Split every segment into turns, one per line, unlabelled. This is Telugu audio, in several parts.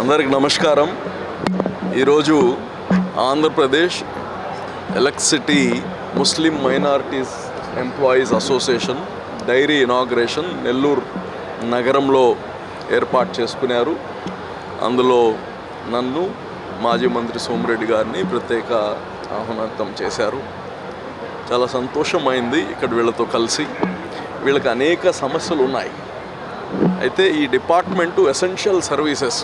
అందరికి నమస్కారం. ఈరోజు Andhra Pradesh electricity Muslim minorities employees association diary inauguration Nellore నగరంలో ఏర్పాటు చేసుకున్నారు. అందులో నన్ను మాజీ మంత్రి సోమిరెడ్డి గారిని ప్రత్యేక ఆహ్వానితం చేశారు. చాలా సంతోషమైంది ఇక్కడ వీళ్ళతో కలిసి. వీళ్ళకి అనేక సమస్యలు ఉన్నాయి. అయితే ఈ డిపార్ట్మెంటు ఎసెన్షియల్ సర్వీసెస్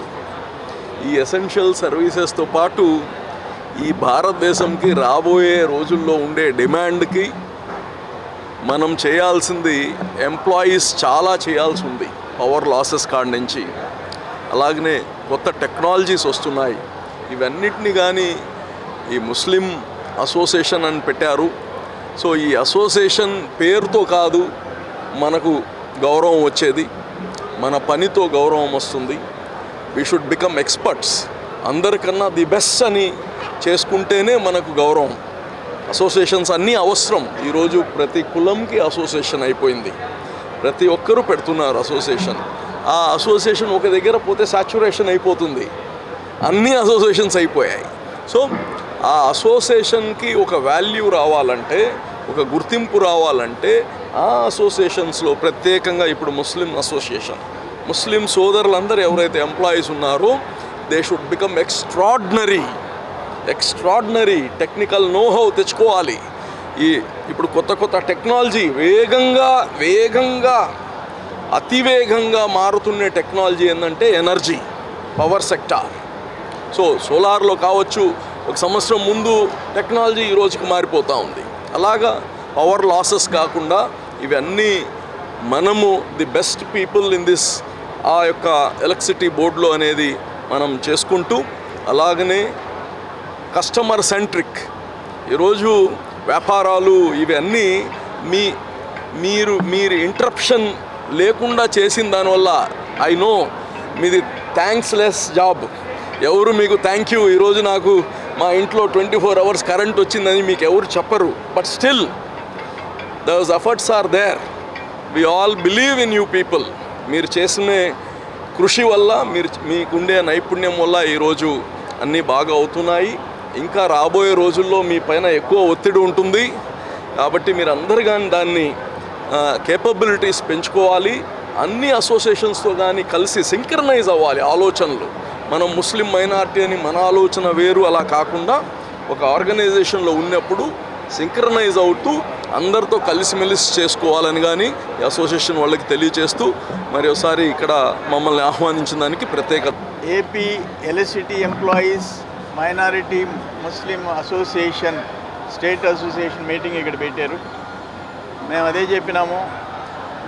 ఈ ఎసెన్షియల్ సర్వీసెస్తో పాటు ఈ భారతదేశంకి రాబోయే రోజుల్లో ఉండే డిమాండ్కి మనం చేయాల్సింది ఎంప్లాయీస్ చాలా చేయాల్సి ఉంది పవర్ లాసెస్ కాడి నుంచి. అలాగనే కొత్త టెక్నాలజీస్ వస్తున్నాయి. ఇవన్నిటిని కానీ ఈ ముస్లిం అసోసియేషన్ అని పెట్టారు. సో ఈ అసోసియేషన్ పేరుతో కాదు మనకు గౌరవం వచ్చేది. మన పనితో గౌరవం వస్తుంది. వీ షుడ్ బికమ్ ఎక్స్పర్ట్స్ అందరికన్నా ది బెస్ట్ అని చేసుకుంటేనే మనకు గౌరవం. అసోసియేషన్స్ అన్నీ అవసరం. ఈరోజు ప్రతి కులంకి అసోసియేషన్ అయిపోయింది. ప్రతి ఒక్కరూ పెడుతున్నారు అసోసియేషన్ ఆ అసోసియేషన్ ఒక దగ్గర పోతే సాచురేషన్ అయిపోతుంది. అన్ని అసోసియేషన్స్ అయిపోయాయి. సో ఆ అసోసియేషన్కి ఒక వాల్యూ రావాలంటే ఒక గుర్తింపు రావాలంటే ఆ అసోసియేషన్స్లో ప్రత్యేకంగా ఇప్పుడు ముస్లిం అసోసియేషన్ ముస్లిం సోదరులందరూ ఎవరైతే ఎంప్లాయీస్ ఉన్నారో they should become extraordinary extraordinary technical knowhow తెచ్చుకోవాలి. ఈ ఇప్పుడు కొత్త కొత్త టెక్నాలజీ వేగంగా వేగంగా అతివేగంగా మారుతున్న టెక్నాలజీ ఏంటంటే ఎనర్జీ పవర్ సెక్టార్ సో సోలార్లో కావచ్చు ఒక సంవత్సరం ముందు టెక్నాలజీ ఈ రోజుకి మారిపోతూ ఉంది. అలాగా పవర్ లాసెస్ కాకుండా ఇవన్నీ మనము the best people in this ఆ యొక్క ఎలక్ట్రిసిటీ బోర్డులో అనేది మనం చేసుకుంటూ అలాగనే కస్టమర్ సెంట్రిక్. ఈరోజు వ్యాపారాలు ఇవన్నీ మీ మీరు మీరు ఇంటరప్షన్ లేకుండా చేసిన దానివల్ల ఐ నో మీది థ్యాంక్స్ లెస్ జాబ్ ఎవరు మీకు థ్యాంక్ యూ ఈరోజు నాకు మా ఇంట్లో ట్వంటీ ఫోర్ అవర్స్ కరెంట్ వచ్చిందని మీకు ఎవరు చెప్పరు. But still those efforts are there we all believe in you people మీరు చేసిన కృషి వల్ల మీరు మీకుండే నైపుణ్యం వల్ల ఈరోజు అన్నీ బాగా అవుతున్నాయి. ఇంకా రాబోయే రోజుల్లో మీ పైన ఎక్కువ ఒత్తిడి ఉంటుంది. కాబట్టి మీరు అందరు కానీ దాన్ని కేపబిలిటీస్ పెంచుకోవాలి. అన్ని అసోసియేషన్స్తో కానీ కలిసి సింక్రనైజ్ అవ్వాలి ఆలోచనలు. మనం ముస్లిం మైనార్టీ అని మన ఆలోచన వేరు. అలా కాకుండా ఒక ఆర్గనైజేషన్లో ఉన్నప్పుడు సింక్రనైజ్ అవుతూ అందరితో కలిసిమెలిసి చేసుకోవాలని కానీ అసోసియేషన్ వాళ్ళకి తెలియచేస్తూ మరి ఒకసారి ఇక్కడ మమ్మల్ని ఆహ్వానించిన దానికి ప్రత్యేకత
AP electricity employees minority Muslim association state association meeting ఇక్కడ పెట్టారు. మేము అదే చెప్పినాము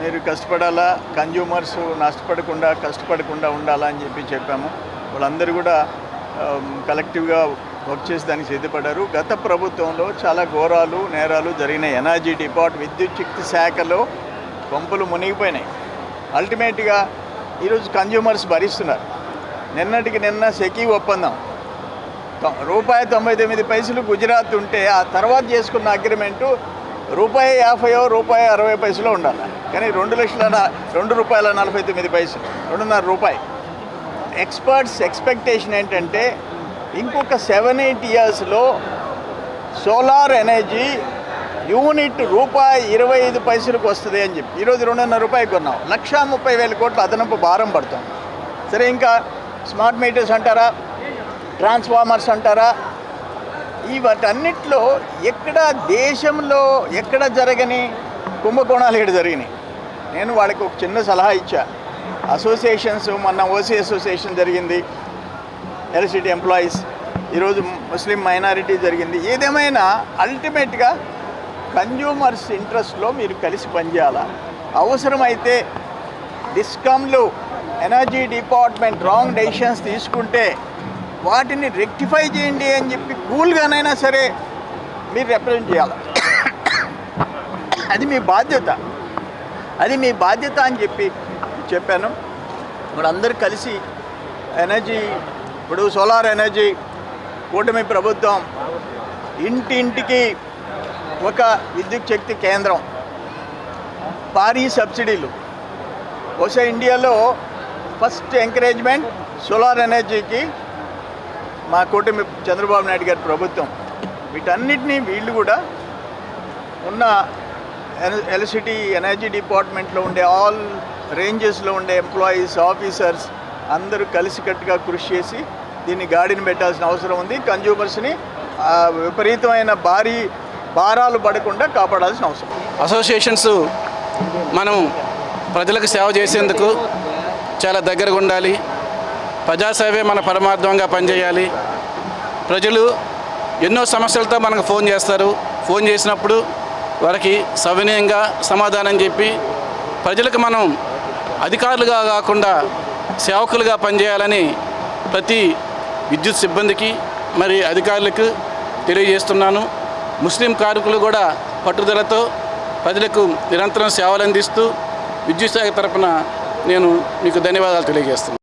మీరు కష్టపడాలా కన్జ్యూమర్స్ నష్టపడకుండా కష్టపడకుండా ఉండాలా అని చెప్పి చెప్పాము. వాళ్ళందరూ కూడా um, కలెక్టివ్గా వర్క్ చేసేదానికి సిద్ధపడ్డారు. గత ప్రభుత్వంలో చాలా ఘోరాలు నేరాలు జరిగిన ఎనర్జీ డిపార్ట్ విద్యుత్ శక్తి శాఖలో పంపులు మునిగిపోయినాయి. అల్టిమేట్గా ఈరోజు కన్జ్యూమర్స్ భరిస్తున్నారు. నిన్నటికి నిన్న సెకీ ఒప్పందం. రూపాయి తొంభై తొమ్మిది పైసలు గుజరాత్ ఉంటే ఆ తర్వాత చేసుకున్న అగ్రిమెంటు రూపాయి యాభైయో రూపాయి అరవై పైసలో ఉండాలి. కానీ రెండు లక్షల రెండు రూపాయల నలభై తొమ్మిది పైసలు రెండున్నర రూపాయి. ఎక్స్పర్ట్స్ ఎక్స్పెక్టేషన్ ఏంటంటే ఇంకొక సెవెన్ ఎయిట్ ఇయర్స్లో సోలార్ ఎనర్జీ యూనిట్ రూపాయి ఇరవై ఐదు పైసలకు వస్తుంది అని చెప్పి. ఈరోజు రెండున్నర రూపాయలు కొన్నాం. లక్షా ముప్పై వేల కోట్ల అదనపు భారం పడుతుంది. సరే ఇంకా స్మార్ట్ మీటర్స్ అంటారా? ట్రాన్స్ఫార్మర్స్ అంటారా? ఈ వాటన్నిటిలో ఎక్కడ దేశంలో ఎక్కడ జరగని కుంభకోణాలు ఇక్కడ జరిగినాయి. నేను వాళ్ళకి ఒక చిన్న సలహా ఇచ్చా. అసోసియేషన్స్ మొన్న ఓసీ అసోసియేషన్ జరిగింది. ఎలక్ట్రిసిటీ ఎంప్లాయీస్ ఈరోజు ముస్లిం మైనారిటీ జరిగింది. ఏదేమైనా అల్టిమేట్గా కన్జ్యూమర్స్ ఇంట్రెస్ట్లో మీరు కలిసి పనిచేయాలా? అవసరమైతే డిస్కమ్లు ఎనర్జీ డిపార్ట్మెంట్ రాంగ్ డెసిషన్స్ తీసుకుంటే వాటిని రెక్టిఫై చేయండి అని చెప్పి కూల్గానైనా సరే మీరు రిప్రజెంట్ చేయాలి? అది మీ బాధ్యత. అది మీ బాధ్యత అని చెప్పి చెప్పాను. ఇప్పుడు అందరూ కలిసి ఎనర్జీ ఇప్పుడు సోలార్ ఎనర్జీ కూటమి ప్రభుత్వం ఇంటింటికి ఒక విద్యుత్ శక్తి కేంద్రం భారీ సబ్సిడీలు బహుశా ఇండియాలో ఫస్ట్ ఎంకరేజ్మెంట్ సోలార్ ఎనర్జీకి మా కూటమి చంద్రబాబు నాయుడు గారి ప్రభుత్వం వీటన్నిటినీ వీళ్ళు కూడా ఉన్న ఎలక్ట్రిసిటీ ఎనర్జీ డిపార్ట్మెంట్లో ఉండే ఆల్ రేంజెస్లో ఉండే ఎంప్లాయీస్ ఆఫీసర్స్ అందరూ కలిసికట్టుగా కృషి చేసి దీన్ని గాడిని పెట్టాల్సిన అవసరం ఉంది. కన్జ్యూమర్స్ని విపరీతమైన భారీ భారాలు పడకుండా కాపాడాల్సిన అవసరం
అసోసియేషన్స్ మనం ప్రజలకు సేవ చేసేందుకు చాలా దగ్గరగా ఉండాలి. ప్రజాసేవే మన పరమార్థంగా పనిచేయాలి. ప్రజలు ఎన్నో సమస్యలతో మనకు ఫోన్ చేస్తారు. ఫోన్ చేసినప్పుడు వారికి సవినయంగా సమాధానం చెప్పి ప్రజలకు మనం అధికారులుగా కాకుండా సేవకులుగా పనిచేయాలని ప్రతి విద్యుత్ సిబ్బందికి మరి అధికారులకు తెలియజేస్తున్నాను. ముస్లిం కార్మికులు కూడా పట్టుదలతో ప్రజలకు నిరంతరం సేవలు అందిస్తూ విద్యుత్ శాఖ తరపున నేను మీకు ధన్యవాదాలు తెలియజేస్తున్నాను.